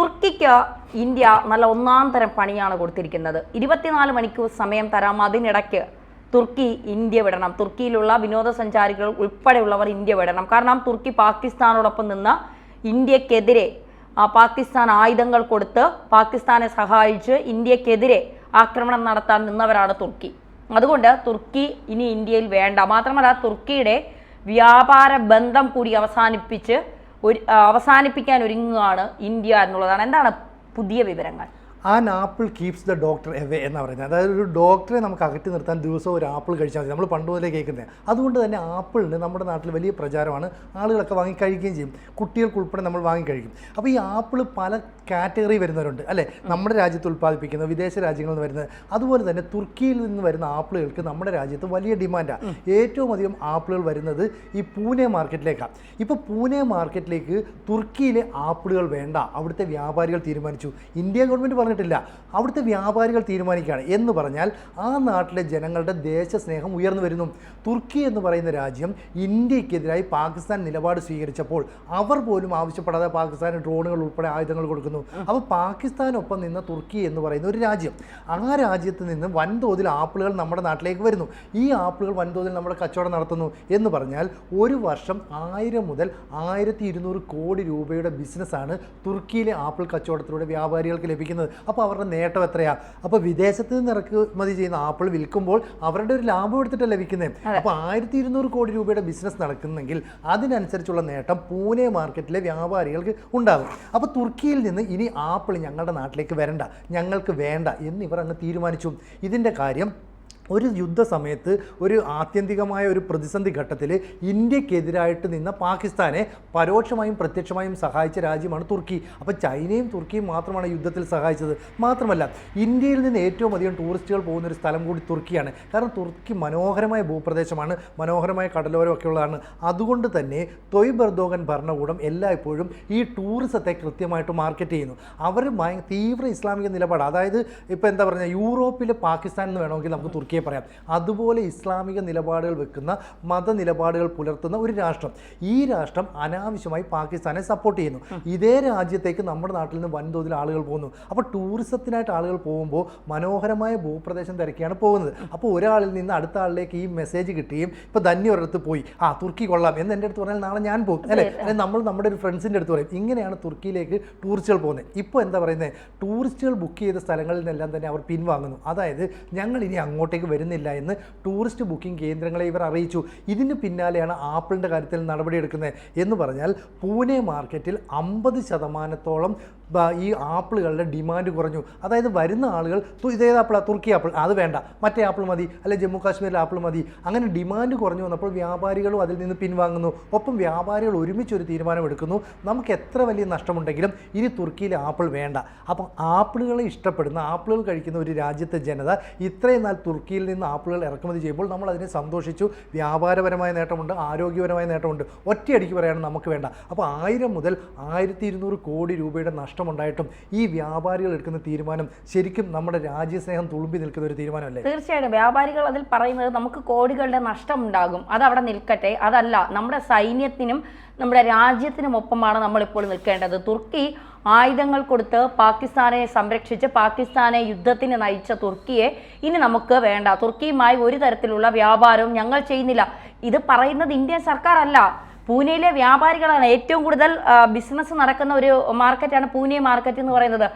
തുർക്കിക്ക് India നല്ല ഒന്നാം തരം പണിയാണ് കൊടുത്തിരിക്കുന്നത്. ഇരുപത്തിനാല് മണിക്കൂർ സമയം തരാം. അതിനിടയ്ക്ക് തുർക്കി ഇന്ത്യ വിടണം. തുർക്കിയിലുള്ള വിനോദസഞ്ചാരികൾ ഉൾപ്പെടെയുള്ളവർ ഇന്ത്യ വിടണം. കാരണം തുർക്കി പാകിസ്ഥാനോടൊപ്പം നിന്ന് ഇന്ത്യക്കെതിരെ പാകിസ്ഥാൻ ആയുധങ്ങൾ കൊടുത്ത് പാകിസ്ഥാനെ സഹായിച്ച് ഇന്ത്യക്കെതിരെ ആക്രമണം നടത്താൻ നിന്നവരാണ് തുർക്കി. അതുകൊണ്ട് തുർക്കി ഇനി ഇന്ത്യയിൽ വേണ്ട. മാത്രമല്ല തുർക്കിയുടെ വ്യാപാര ബന്ധം കൂടി അവസാനിപ്പിച്ച് ഒരു അവസാനിപ്പിക്കാൻ ഒരുങ്ങുകയാണ് ഇന്ത്യ എന്നുള്ളതാണ്. എന്താണ് പുതിയ വിവരങ്ങൾ? An apple keeps the doctor away എന്ന് പറയുന്നത്. അതായത് ഒരു ഡോക്ടറെ നമുക്ക് അകറ്റി നിർത്താൻ ദിവസവും ഒരു ആപ്പിൾ കഴിച്ചാൽ മതി. നമ്മൾ പണ്ട് മുതലേ കേൾക്കുന്നത് അതുകൊണ്ട് തന്നെ ആപ്പിളിന് നമ്മുടെ നാട്ടിൽ വലിയ പ്രചാരമാണ് ആളുകളൊക്കെ വാങ്ങി കഴിക്കുകയും ചെയ്യും. കുട്ടികൾക്കുൾപ്പെടെ നമ്മൾ വാങ്ങി കഴിക്കും. അപ്പോൾ ഈ ആപ്പിൾ പല കാറ്റഗറി വരുന്നവരുണ്ട് അല്ലേ? നമ്മുടെ രാജ്യത്ത് ഉൽപ്പാദിപ്പിക്കുന്ന വിദേശ രാജ്യങ്ങളിൽ നിന്ന് വരുന്നത് അതുപോലെ തന്നെ തുർക്കിയിൽ നിന്ന് വരുന്ന ആപ്പിളുകൾക്ക് നമ്മുടെ രാജ്യത്ത് വലിയ ഡിമാൻഡാണ് ഏറ്റവും അധികം ആപ്പിളുകൾ വരുന്നത് ഈ പൂനെ മാർക്കറ്റിലേക്കാണ് ഇപ്പോൾ പൂനെ മാർക്കറ്റിലേക്ക് തുർക്കിയിലെ ആപ്പിളുകൾ വേണ്ട. അവിടുത്തെ വ്യാപാരികൾ തീരുമാനിച്ചു. ഇന്ത്യ ഗവൺമെന്റ് പറഞ്ഞിട്ടില്ല. അവിടുത്തെ വ്യാപാരികൾ തീരുമാനിക്കുകയാണ്. എന്ന് പറഞ്ഞാൽ ആ നാട്ടിലെ ജനങ്ങളുടെ ദേശസ്നേഹം ഉയർന്നു വരുന്നു. തുർക്കി എന്ന് പറയുന്ന രാജ്യം ഇന്ത്യക്കെതിരായി പാകിസ്ഥാൻ നിലപാട് സ്വീകരിച്ചപ്പോൾ അവർ പോലും ആവശ്യപ്പെടാതെ പാകിസ്ഥാന് ഡ്രോണുകൾ ഉൾപ്പെടെ ആയുധങ്ങൾ കൊടുക്കുന്നു. അപ്പോൾ പാകിസ്ഥാനൊപ്പം നിന്ന് തുർക്കി എന്ന് പറയുന്ന ഒരു രാജ്യം. ആ രാജ്യത്ത് നിന്ന് വൻതോതിൽ ആപ്പിളുകൾ നമ്മുടെ നാട്ടിലേക്ക് വരുന്നു. ഈ ആപ്പിളുകൾ വൻതോതിൽ നമ്മുടെ കച്ചവടം നടത്തുന്നു. എന്ന് പറഞ്ഞാൽ ഒരു വർഷം ആയിരം മുതൽ ആയിരത്തി കോടി രൂപയുടെ ബിസിനസ്സാണ് തുർക്കിയിലെ ആപ്പിൾ കച്ചവടത്തിലൂടെ വ്യാപാരികൾക്ക് ലഭിക്കുന്നത്. അപ്പോൾ അവരുടെ നേട്ടം എത്രയാണ് അപ്പോൾ വിദേശത്ത് നിന്ന് ഇറക്കുമതി ചെയ്യുന്ന ആപ്പിൾ വിൽക്കുമ്പോൾ അവരുടെ ഒരു ലാഭം എടുത്തിട്ട് ലഭിക്കുന്നത് അപ്പോൾ ആയിരത്തി ഇരുന്നൂറ് കോടി രൂപയുടെ ബിസിനസ് നടക്കുന്നെങ്കിൽ അതിനനുസരിച്ചുള്ള നേട്ടം പൂനെ മാർക്കറ്റിലെ വ്യാപാരികൾക്ക് ഉണ്ടാകും. അപ്പോൾ തുർക്കിയിൽ നിന്ന് ഇനി ആപ്പിൾ ഞങ്ങളുടെ നാട്ടിലേക്ക് വരണ്ട ഞങ്ങൾക്ക് വേണ്ട എന്ന് ഇവർ അങ്ങ് തീരുമാനിച്ചു. ഇതിന്റെ കാര്യം ഒരു യുദ്ധസമയത്ത് ഒരു ആത്യന്തികമായ ഒരു പ്രതിസന്ധി ഘട്ടത്തിൽ ഇന്ത്യക്കെതിരായിട്ട് നിന്ന പാകിസ്ഥാനെ പരോക്ഷമായും പ്രത്യക്ഷമായും സഹായിച്ച രാജ്യമാണ് തുർക്കി. അപ്പോൾ ചൈനയും തുർക്കിയും മാത്രമാണ് യുദ്ധത്തിൽ സഹായിച്ചത്. മാത്രമല്ല ഇന്ത്യയിൽ നിന്ന് ഏറ്റവും അധികം ടൂറിസ്റ്റുകൾ പോകുന്ന ഒരു സ്ഥലം കൂടി തുർക്കിയാണ്. കാരണം തുർക്കി മനോഹരമായ ഭൂപ്രദേശമാണ് മനോഹരമായ കടലോരമൊക്കെ ഉള്ളതാണ് അതുകൊണ്ട് തന്നെ തൊയ്ബർദോഗൻ ഭരണകൂടം എല്ലായ്പ്പോഴും ഈ ടൂറിസത്തെ കൃത്യമായിട്ട് മാർക്കറ്റ് ചെയ്യുന്നു. അവർ തീവ്ര ഇസ്ലാമിക നിലപാട് അതായത് ഇപ്പോൾ എന്താ പറയുക യൂറോപ്പിലെ പാകിസ്ഥാൻ എന്ന് വേണമെങ്കിൽ നമുക്ക് തുർക്കിയെ പറയാം. അതുപോലെ ഇസ്ലാമിക നിലപാടുകൾ വെക്കുന്ന മത നിലപാടുകൾ പുലർത്തുന്ന ഒരു രാഷ്ട്രം. ഈ രാഷ്ട്രം അനാവശ്യമായി പാകിസ്ഥാനെ സപ്പോർട്ട് ചെയ്യുന്നു. ഇതേ രാജ്യത്തേക്ക് നമ്മുടെ നാട്ടിൽ നിന്ന് വൻതോതിൽ ആളുകൾ പോകുന്നു. അപ്പോൾ ടൂറിസത്തിനായിട്ട് ആളുകൾ പോകുമ്പോൾ മനോഹരമായ ഭൂപ്രദേശം തിരക്കിയാണ് പോകുന്നത്. അപ്പോൾ ഒരാളിൽ നിന്ന് അടുത്ത ആളിലേക്ക് ഈ മെസ്സേജ് കിട്ടുകയും ഇപ്പോൾ ധന്യ ഒരിടത്ത് പോയി. ആ തുർക്കി കൊള്ളാം. എന്ന് എന്റെ അടുത്ത് പറഞ്ഞാൽ നാളെ ഞാൻ പോകും. അല്ലേ? അല്ലെ? നമ്മൾ നമ്മുടെ ഒരു ഫ്രണ്ട്സിന്റെ അടുത്ത് പറയും. ഇങ്ങനെയാണ് തുർക്കിയിലേക്ക് ടൂറിസ്റ്റുകൾ പോകുന്നത്. ഇപ്പോൾ എന്താ പറയുന്നത്? ടൂറിസ്റ്റുകൾ ബുക്ക് ചെയ്ത സ്ഥലങ്ങളിൽ നിന്നെല്ലാം തന്നെ അവർ പിൻവാങ്ങുന്നു. അതായത് ഞങ്ങൾ ഇനി അങ്ങോട്ടേക്ക് വരുന്നില്ല എന്ന് ടൂറിസ്റ്റ് ബുക്കിംഗ് കേന്ദ്രങ്ങളെ ഇവർ അറിയിച്ചു. ഇതിന് പിന്നാലെയാണ് ആപ്പിളിന്റെ കാര്യത്തിൽ നടപടിയെടുക്കുന്നത് എന്ന് പറഞ്ഞാൽ പൂനെ മാർക്കറ്റിൽ അമ്പത് ശതമാനത്തോളം ഈ ആപ്പിളുകളുടെ ഡിമാൻഡ് കുറഞ്ഞു. അതായത് വരുന്ന ആളുകൾ ഇതേത് ആപ്പിളാണ് തുർക്കി ആപ്പിൾ. അത് വേണ്ട. മറ്റേ ആപ്പിൾ മതി. അല്ലെ ജമ്മു കാശ്മീരിലെ ആപ്പിൾ മതി. അങ്ങനെ ഡിമാൻഡ് കുറഞ്ഞു വന്നപ്പോൾ വ്യാപാരികളും അതിൽ നിന്ന് പിൻവാങ്ങുന്നു. ഒപ്പം വ്യാപാരികൾ ഒരുമിച്ച് ഒരു തീരുമാനമെടുക്കുന്നു. നമുക്ക് എത്ര വലിയ നഷ്ടമുണ്ടെങ്കിലും ഇനി തുർക്കിയിലെ ആപ്പിൾ വേണ്ട. അപ്പം ആപ്പിളുകളെ ഇഷ്ടപ്പെടുന്ന ആപ്പിളുകൾ കഴിക്കുന്ന ഒരു രാജ്യത്തെ ജനത ഇത്രയും നാൾ തുർക്കിയിൽ നിന്ന് ആപ്പിളുകൾ ഇറക്കുമതി ചെയ്യുമ്പോൾ നമ്മൾ അതിനെ സന്തോഷിച്ചു. വ്യാപാരപരമായ നേട്ടമുണ്ട് ആരോഗ്യപരമായ നേട്ടമുണ്ട്. ഒറ്റയടിക്ക് പറയാണ് നമുക്ക് വേണ്ട. അപ്പോൾ ആയിരം മുതൽ ആയിരത്തി കോടി രൂപയുടെ നഷ്ടമുണ്ടായിട്ടും ഈ വ്യാപാരികൾ എടുക്കുന്ന തീരുമാനം ശരിക്കും നമ്മുടെ രാജ്യസ്നേഹം തുളുമ്പി നിൽക്കുന്ന ഒരു തീരുമാനമല്ലേ? തീർച്ചയായിട്ടും. വ്യാപാരികൾ അതിൽ പറയുന്നത് നമുക്ക് കോടികളുടെ നഷ്ടമുണ്ടാകും. അതവിടെ നിൽക്കട്ടെ. അതല്ല നമ്മുടെ സൈന്യത്തിനും നമ്മുടെ രാജ്യത്തിനും ഒപ്പമാണ് നമ്മളിപ്പോൾ നിൽക്കേണ്ടത്. തുർക്കി ആയുധങ്ങൾ കൊടുത്ത് പാകിസ്ഥാനെ സംരക്ഷിച്ച് പാകിസ്ഥാനെ യുദ്ധത്തിന് നയിച്ച തുർക്കിയെ ഇനി നമുക്ക് വേണ്ട. തുർക്കിയുമായി ഒരു തരത്തിലുള്ള വ്യാപാരവും ഞങ്ങൾ ചെയ്യുന്നില്ല. ഇത് പറയുന്നത് ഇന്ത്യൻ സർക്കാർ അല്ല പൂനെയിലെ വ്യാപാരികളാണ് ഏറ്റവും കൂടുതൽ ബിസിനസ് നടക്കുന്ന ഒരു മാർക്കറ്റാണ് പൂനെ മാർക്കറ്റ് എന്ന് പറയുന്നത്.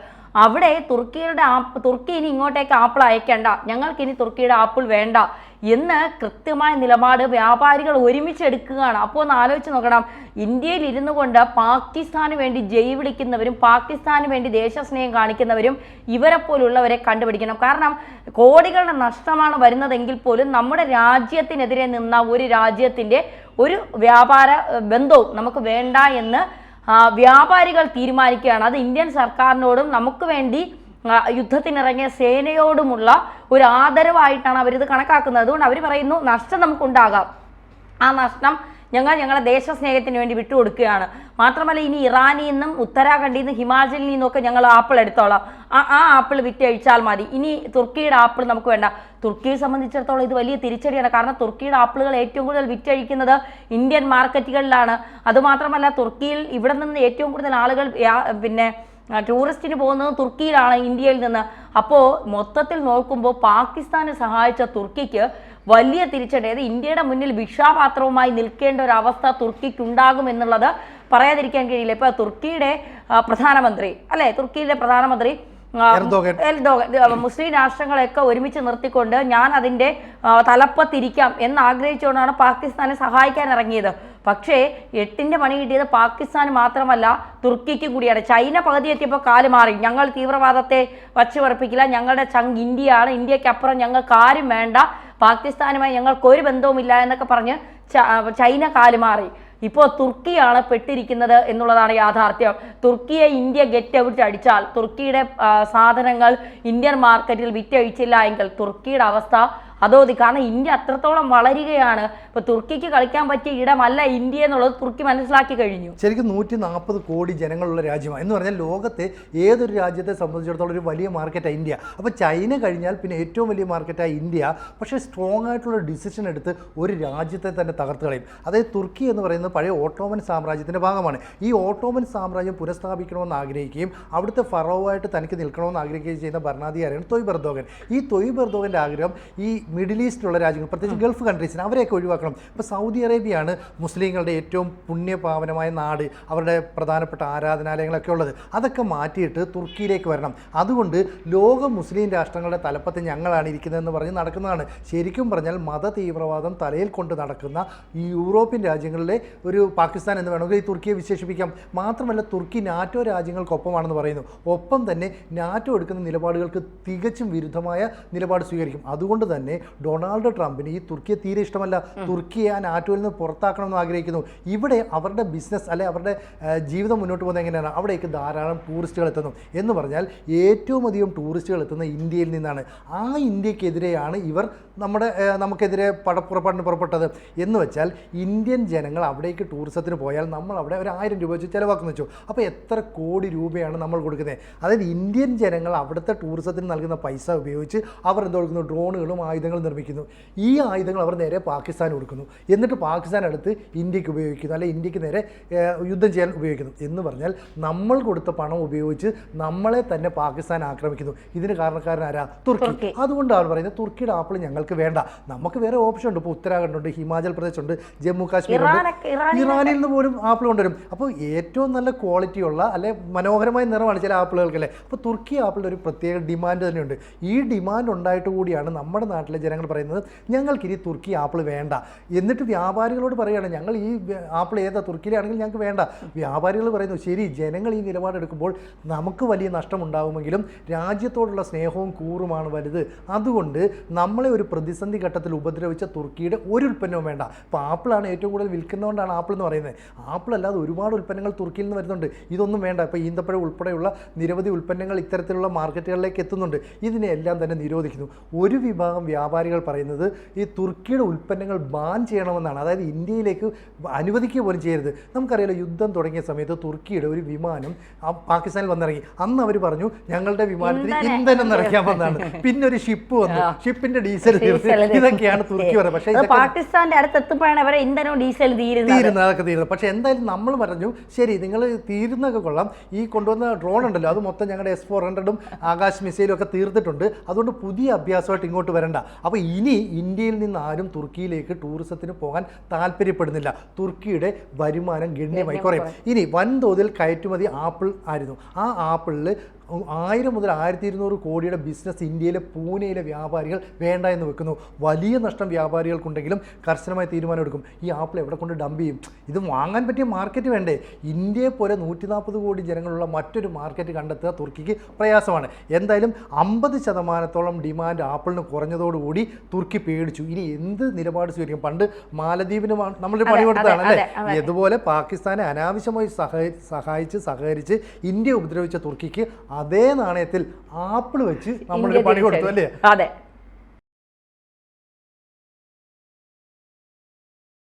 അവിടെ തുർക്കിയുടെ ആപ്പ് തുർക്കി ഇനി ഇങ്ങോട്ടേക്ക് ആപ്പിൾ അയക്കേണ്ട. ഞങ്ങൾക്ക് ഇനി തുർക്കിയുടെ ആപ്പിൾ വേണ്ട. എന്ന് കൃത്യമായ നിലപാട് വ്യാപാരികൾ ഒരുമിച്ച് എടുക്കുകയാണ് അപ്പോൾ ഒന്ന് ആലോചിച്ച് നോക്കണം. ഇന്ത്യയിൽ ഇരുന്നു കൊണ്ട് പാകിസ്ഥാന് വേണ്ടി ജയ് വിളിക്കുന്നവരും പാകിസ്ഥാന് വേണ്ടി ദേശസ്നേഹം കാണിക്കുന്നവരും ഇവരെ പോലുള്ളവരെ കണ്ടുപിടിക്കണം. കാരണം കോടികളുടെ നഷ്ടമാണ് വരുന്നതെങ്കിൽ പോലും നമ്മുടെ രാജ്യത്തിനെതിരെ നിന്ന ഒരു രാജ്യത്തിന്റെ ഒരു വ്യാപാര ബന്ധവും നമുക്ക് വേണ്ട എന്ന് വ്യാപാരികൾ തീരുമാനിക്കുകയാണ്. അത് ഇന്ത്യൻ സർക്കാരിനോടും നമുക്ക് വേണ്ടി യുദ്ധത്തിനിറങ്ങിയ സേനയോടുമുള്ള ഒരു ആദരവായിട്ടാണ് അവരിത് കണക്കാക്കുന്നത്. അതുകൊണ്ട് അവർ പറയുന്നു നഷ്ടം നമുക്കുണ്ടാകാം. ആ നഷ്ടം ഞങ്ങൾ ഞങ്ങളുടെ ദേശസ്നേഹത്തിന് വേണ്ടി വിട്ടുകൊടുക്കുകയാണ്. മാത്രമല്ല ഇനി ഇറാനിൽ നിന്നും ഉത്തരാഖണ്ഡിൽ നിന്നും ഹിമാചലിൽ നിന്നൊക്കെ ഞങ്ങൾ ആപ്പിൾ എടുത്തോളാം. ആ ആ ആപ്പിൾ വിറ്റഴിച്ചാൽ മതി. ഇനി തുർക്കിയുടെ ആപ്പിൾ നമുക്ക് വേണ്ട. തുർക്കിയെ സംബന്ധിച്ചിടത്തോളം ഇത് വലിയ തിരിച്ചടിയാണ്. കാരണം തുർക്കിയുടെ ആപ്പിളുകൾ ഏറ്റവും കൂടുതൽ വിറ്റഴിക്കുന്നത് ഇന്ത്യൻ മാർക്കറ്റുകളിലാണ്. അതുമാത്രമല്ല തുർക്കിയിൽ ഇവിടെ നിന്ന് ഏറ്റവും കൂടുതൽ ആളുകൾ പിന്നെ ടൂറിസ്റ്റിന് പോകുന്നത് തുർക്കിയിലാണ് ഇന്ത്യയിൽ നിന്ന്. അപ്പോൾ മൊത്തത്തിൽ നോക്കുമ്പോൾ പാകിസ്ഥാനെ സഹായിച്ച തുർക്കിക്ക് വലിയ തിരിച്ചടി. ഇന്ത്യയുടെ മുന്നിൽ ഭിക്ഷാപാത്രവുമായി നിൽക്കേണ്ട ഒരു അവസ്ഥ തുർക്കിക്കുണ്ടാകും എന്നുള്ളത് പറയാതിരിക്കാൻ കഴിയില്ല. ഇപ്പോൾ തുർക്കിയുടെ പ്രധാനമന്ത്രി അല്ലേ? തുർക്കിയിലെ പ്രധാനമന്ത്രി മുസ്ലിം രാഷ്ട്രങ്ങളെയൊക്കെ ഒരുമിച്ച് നിർത്തിക്കൊണ്ട് ഞാൻ അതിന്റെ തലപ്പത്തിരിക്കാം എന്ന് ആഗ്രഹിച്ചുകൊണ്ടാണ് പാകിസ്ഥാനെ സഹായിക്കാൻ ഇറങ്ങിയത്. പക്ഷേ എട്ടിന്റെ പണി കിട്ടിയത് പാകിസ്ഥാൻ മാത്രമല്ല തുർക്കിക്ക് കൂടിയാണ്. ചൈന പകുതി എത്തിയപ്പോൾ കാൽ മാറി. ഞങ്ങൾ തീവ്രവാദത്തെ വച്ചു പറപ്പിക്കില്ല ഞങ്ങളുടെ ചങ്ക് ഇന്ത്യയാണ്. ഇന്ത്യക്കപ്പുറം ഞങ്ങൾക്ക് ആരും വേണ്ട. പാകിസ്ഥാനുമായി ഞങ്ങൾക്ക് ഒരു ബന്ധവുമില്ല എന്നൊക്കെ പറഞ്ഞ് ചൈന കാൽ മാറി. ഇപ്പോൾ തുർക്കിയാണ് പെട്ടിരിക്കുന്നത് എന്നുള്ളതാണ് യാഥാർത്ഥ്യം. തുർക്കിയെ ഇന്ത്യ ഗെറ്റ് ഔട്ട് അടിച്ചാൽ തുർക്കിയുടെ സാധനങ്ങൾ ഇന്ത്യൻ മാർക്കറ്റിൽ വിറ്റഴിച്ചില്ല എങ്കിൽ തുർക്കിയുടെ അവസ്ഥ അതോതി കാരണം ഇന്ത്യ അത്രത്തോളം വളരുകയാണ്? ഇപ്പൊ തുർക്കിക്ക് കളിക്കാൻ പറ്റിയ ഇടമല്ല ഇന്ത്യ എന്നുള്ളത് തുർക്കി മനസ്സിലാക്കി കഴിഞ്ഞു. ശരിക്കും നൂറ്റി നാൽപ്പത് കോടി ജനങ്ങളുള്ള രാജ്യമാണ്. എന്ന് പറഞ്ഞാൽ ലോകത്തെ ഏതൊരു രാജ്യത്തെ സംബന്ധിച്ചിടത്തോളം ഒരു വലിയ മാർക്കറ്റാണ് ഇന്ത്യ. അപ്പോൾ ചൈന കഴിഞ്ഞാൽ പിന്നെ ഏറ്റവും വലിയ മാർക്കറ്റായ ഇന്ത്യ. പക്ഷേ സ്ട്രോങ് ആയിട്ടുള്ള ഡിസിഷൻ എടുത്ത് ഒരു രാജ്യത്തെ തന്നെ തകർത്ത് കളയും. അതായത് തുർക്കി എന്ന് പറയുന്നത് പഴയ ഓട്ടോമൻ സാമ്രാജ്യത്തിന്റെ ഭാഗമാണ്. ഈ ഓട്ടോമൻ സാമ്രാജ്യം പുനഃസ്ഥാപിക്കണമെന്ന് ആഗ്രഹിക്കുകയും അവിടുത്തെ ഫറോവായിട്ട് തനിക്ക് നിൽക്കണമെന്ന് ആഗ്രഹിക്കുകയും ചെയ്യുന്ന ഭരണാധികാരിയാണ് തൊയ് ബർദോഗൻ ഈ തൊയ് ബർദോഗന്റെ ആഗ്രഹം ഈ മിഡിൽ ഈസ്റ്റിലുള്ള രാജ്യങ്ങൾ പ്രത്യേകിച്ച് ഗൾഫ് കൺട്രീസിന് അവരെയൊക്കെ ഒഴിവാക്കണം. ഇപ്പോൾ സൗദി അറേബ്യയാണ് മുസ്ലിങ്ങളുടെ ഏറ്റവും പുണ്യപാവനമായ നാട് അവരുടെ പ്രധാനപ്പെട്ട ആരാധനാലയങ്ങളൊക്കെ ഉള്ളത്. അതൊക്കെ മാറ്റിയിട്ട് തുർക്കിയിലേക്ക് വരണം. അതുകൊണ്ട് ലോക മുസ്ലിം രാഷ്ട്രങ്ങളുടെ തലപ്പത്ത് ഞങ്ങളാണ് ഇരിക്കുന്നതെന്ന് പറഞ്ഞ് നടക്കുന്നതാണ്. ശരിക്കും പറഞ്ഞാൽ മത തീവ്രവാദം തലയിൽ കൊണ്ട് നടക്കുന്ന ഈ യൂറോപ്യൻ രാജ്യങ്ങളിലെ ഒരു പാകിസ്ഥാൻ എന്ന് വേണമെങ്കിൽ ഈ തുർക്കിയെ വിശേഷിപ്പിക്കാം. മാത്രമല്ല തുർക്കി നാറ്റോ രാജ്യങ്ങൾക്കൊപ്പമാണെന്ന് പറയുന്നു. ഒപ്പം തന്നെ നാറ്റോ എടുക്കുന്ന നിലപാടുകൾക്ക് തികച്ചും വിരുദ്ധമായ നിലപാട് സ്വീകരിക്കും. അതുകൊണ്ട് തന്നെ ഡൊണാൾഡ് ട്രംപിന് ഈ തുർക്കിയെ തീരെ ഇഷ്ടമല്ല. തുർക്കിയെ ആ നാറ്റോയിൽ നിന്ന് പുറത്താക്കണമെന്ന് ആഗ്രഹിക്കുന്നു. ഇവിടെ അവരുടെ ബിസിനസ് അല്ലെ അവരുടെ ജീവിതം മുന്നോട്ട് പോകുന്നത് എങ്ങനെയാണ്? അവിടേക്ക് ധാരാളം ടൂറിസ്റ്റുകൾ എത്തുന്നു. എന്ന് പറഞ്ഞാൽ ഏറ്റവും അധികം ടൂറിസ്റ്റുകൾ എത്തുന്ന ഇന്ത്യയിൽ നിന്നാണ്. ആ ഇന്ത്യക്കെതിരെയാണ് ഇവർ നമ്മുടെ നമുക്കെതിരെ പടപ്പുറപ്പാടിന് പുറപ്പെട്ടത്. എന്ന് വെച്ചാൽ ഇന്ത്യൻ ജനങ്ങൾ അവിടേക്ക് ടൂറിസത്തിന് പോയാൽ നമ്മൾ അവിടെ ഒരു ആയിരം രൂപ വെച്ച് ചിലവാക്കുന്നു വെച്ചു. അപ്പോൾ എത്ര കോടി രൂപയാണ് നമ്മൾ കൊടുക്കുന്നത്? അതായത് ഇന്ത്യൻ ജനങ്ങൾ അവിടുത്തെ ടൂറിസത്തിന് നൽകുന്ന പൈസ ഉപയോഗിച്ച് അവർ എന്ത് കൊടുക്കുന്നു? ഡ്രോണുകളും ആയുധങ്ങളും നിർമ്മിക്കുന്നു. ഈ ആയുധങ്ങൾ അവർ നേരെ പാകിസ്ഥാൻ കൊടുക്കുന്നു. എന്നിട്ട് പാകിസ്ഥാൻ അടുത്ത് ഇന്ത്യയ്ക്ക് ഉപയോഗിക്കുന്നു. അല്ലെ ഇന്ത്യയ്ക്ക് നേരെ യുദ്ധം ചെയ്യാൻ ഉപയോഗിക്കുന്നു. എന്ന് പറഞ്ഞാൽ നമ്മൾ കൊടുത്ത പണം ഉപയോഗിച്ച് നമ്മളെ തന്നെ പാകിസ്ഥാൻ ആക്രമിക്കുന്നു. ഇതിന് കാരണക്കാരനാരാ? തുർക്കി. അതുകൊണ്ട് അതുകൊണ്ടാണ് പറയുന്നത് തുർക്കിയുടെ ആപ്പിൾ ഞങ്ങൾക്ക് വേണ്ട. നമുക്ക് വേറെ ഓപ്ഷൻ ഉണ്ട്. ഇപ്പോൾ ഉത്തരാഖണ്ഡ് ഉണ്ട് ഹിമാചൽ പ്രദേശ് ഉണ്ട് ജമ്മു കാശ്മീർ ഉണ്ട് ഇറാനിൽ നിന്ന് പോലും ആപ്പിൾ കൊണ്ടുവരും. അപ്പോൾ ഏറ്റവും നല്ല ക്വാളിറ്റിയുള്ള അല്ലെ മനോഹരമായ നിറമാണ് ചില ആപ്പിളുകൾക്കല്ലേ? അപ്പോൾ തുർക്കി ആപ്പിളിന്റെ ഒരു പ്രത്യേക ഡിമാൻഡ് തന്നെയുണ്ട്. ഈ ഡിമാൻഡ് ഉണ്ടായിട്ട് കൂടിയാണ് നമ്മുടെ നാട്ടിലെ ജനങ്ങൾ പറയുന്നത് ഞങ്ങൾക്കിനി തുർക്കി ആപ്പിൾ വേണ്ട. എന്നിട്ട് വ്യാപാരികളോട് പറയുകയാണ് ഞങ്ങൾ ഈ ആപ്പിൾ ഏതാ തുർക്കിയിലാണെങ്കിൽ ഞങ്ങൾക്ക് വേണ്ട. വ്യാപാരികൾ പറയുന്നു ശരി ജനങ്ങൾ ഈ നിലപാടെടുക്കുമ്പോൾ നമുക്ക് വലിയ നഷ്ടം ഉണ്ടാകുമെങ്കിലും രാജ്യത്തോടുള്ള സ്നേഹവും കൂറുമാണ് വലുത്. അതുകൊണ്ട് നമ്മളെ ഒരു പ്രതിസന്ധി ഘട്ടത്തിൽ ഉപദ്രവിച്ച തുർക്കിയുടെ ഒരു ഉൽപ്പന്നവും വേണ്ട. അപ്പോൾ ആപ്പിളാണ് ഏറ്റവും കൂടുതൽ വിൽക്കുന്നതുകൊണ്ടാണ് ആപ്പിൾ എന്ന് പറയുന്നത്. ആപ്പിൾ അല്ലാതെ ഒരുപാട് ഉൽപ്പന്നങ്ങൾ തുർക്കിയിൽ നിന്ന് വരുന്നുണ്ട്. ഇതൊന്നും വേണ്ട. ഇപ്പോൾ ഈന്തപ്പഴ ഉൾപ്പെടെയുള്ള നിരവധി ഉൽപ്പന്നങ്ങൾ ഇത്തരത്തിലുള്ള മാർക്കറ്റുകളിലേക്ക് എത്തുന്നുണ്ട്. ഇതിനെല്ലാം തന്നെ നിരോധിക്കുന്നു. ഒരു വിഭാഗം വ്യാപാരികൾ പറയുന്നത് ഈ തുർക്കിയുടെ ഉൽപ്പന്നങ്ങൾ ബാൻ ചെയ്യണമെന്നാണ്. അതായത് ഇന്ത്യയിലേക്ക് അനുവദിക്കുക പോലും ചെയ്യരുത്. നമുക്കറിയാലോ യുദ്ധം തുടങ്ങിയ സമയത്ത് തുർക്കിയുടെ ഒരു വിമാനം ആ പാകിസ്ഥാനിൽ വന്നിറങ്ങി. അന്ന് അവർ പറഞ്ഞു ഞങ്ങളുടെ വിമാനത്തിൽ ഇന്ധനം നിറയ്ക്കാൻ വന്നതാണ്. പിന്നെ ഒരു ഷിപ്പ് വന്നു. ഷിപ്പിന്റെ ഡീസൽ ഇതൊക്കെയാണ് തുർക്കി പറയുന്നത്. പക്ഷേ പാകിസ്ഥാന്റെ അടുത്ത് എത്തുമ്പോഴാണ് അവരെ ഇന്ധനവും ഡീസൽ തീരുന്നത്. അതൊക്കെ തീരുന്നത്. പക്ഷേ എന്തായാലും നമ്മൾ പറഞ്ഞു ശരി നിങ്ങൾ തീരുന്നതൊക്കെ കൊള്ളാം. ഈ കൊണ്ടുവന്ന ഡ്രോൺ ഉണ്ടല്ലോ അത് മൊത്തം ഞങ്ങളുടെ എസ് ഫോർ ഹൺഡ്രഡും ആകാശ് മിസൈലും ഒക്കെ തീർത്തിട്ടുണ്ട്. അതുകൊണ്ട് പുതിയ അഭ്യാസമായിട്ട് ഇങ്ങോട്ട് വരണ്ട. അപ്പോൾ ഇനി ഇന്ത്യയിൽ നിന്ന് ആരും തുർക്കിയിലേക്ക് ടൂറിസത്തിന് പോകാൻ താല്പര്യപ്പെടുന്നില്ല. തുർക്കിയുടെ വരുമാനം ഗണ്യമായി കുറയും. ഇനി വൻതോതിൽ കയറ്റുമതി ആപ്പിൾ ആയിരുന്നു. ആ ആപ്പിളിൽ ആയിരം മുതൽ ആയിരത്തി ഇരുന്നൂറ് കോടിയുടെ ബിസിനസ് ഇന്ത്യയിലെ പൂനെയിലെ വ്യാപാരികൾ വേണ്ട എന്ന് വെക്കുന്നു. വലിയ നഷ്ടം വ്യാപാരികൾക്കുണ്ടെങ്കിലും കർശനമായ തീരുമാനം എടുക്കും ഈ ആപ്പിൾ എവിടെ കൊണ്ട് ഡംപ് ചെയ്യും? ഇത് വാങ്ങാൻ പറ്റിയ മാർക്കറ്റ് വേണ്ടേ? ഇന്ത്യയെ പോലെ നൂറ്റി നാൽപ്പത് കോടി ജനങ്ങളുള്ള മറ്റൊരു മാർക്കറ്റ് കണ്ടെത്തുക തുർക്കിക്ക് പ്രയാസമാണ്. എന്തായാലും അമ്പത് ശതമാനത്തോളം ഡിമാൻഡ് ആപ്പിളിന് കുറഞ്ഞതോടുകൂടി തുർക്കി പേടിച്ചു. ഇനി എന്ത് നിലപാട് സ്വീകരിക്കും? പണ്ട് മാലദ്വീപിന് നമ്മളൊരു പണി കൊടുത്താണ് അല്ലേ ഇതുപോലെ പാകിസ്ഥാനെ അനാവശ്യമായി സഹായി സഹായിച്ച് സഹകരിച്ച് ഇന്ത്യ ഉപദ്രവിച്ച തുർക്കിക്ക് അതേ നാണയത്തിൽ ആപ്പിൾ വെച്ച് നമ്മൾ പണി കൊടുത്തു അല്ലേ? അതെ.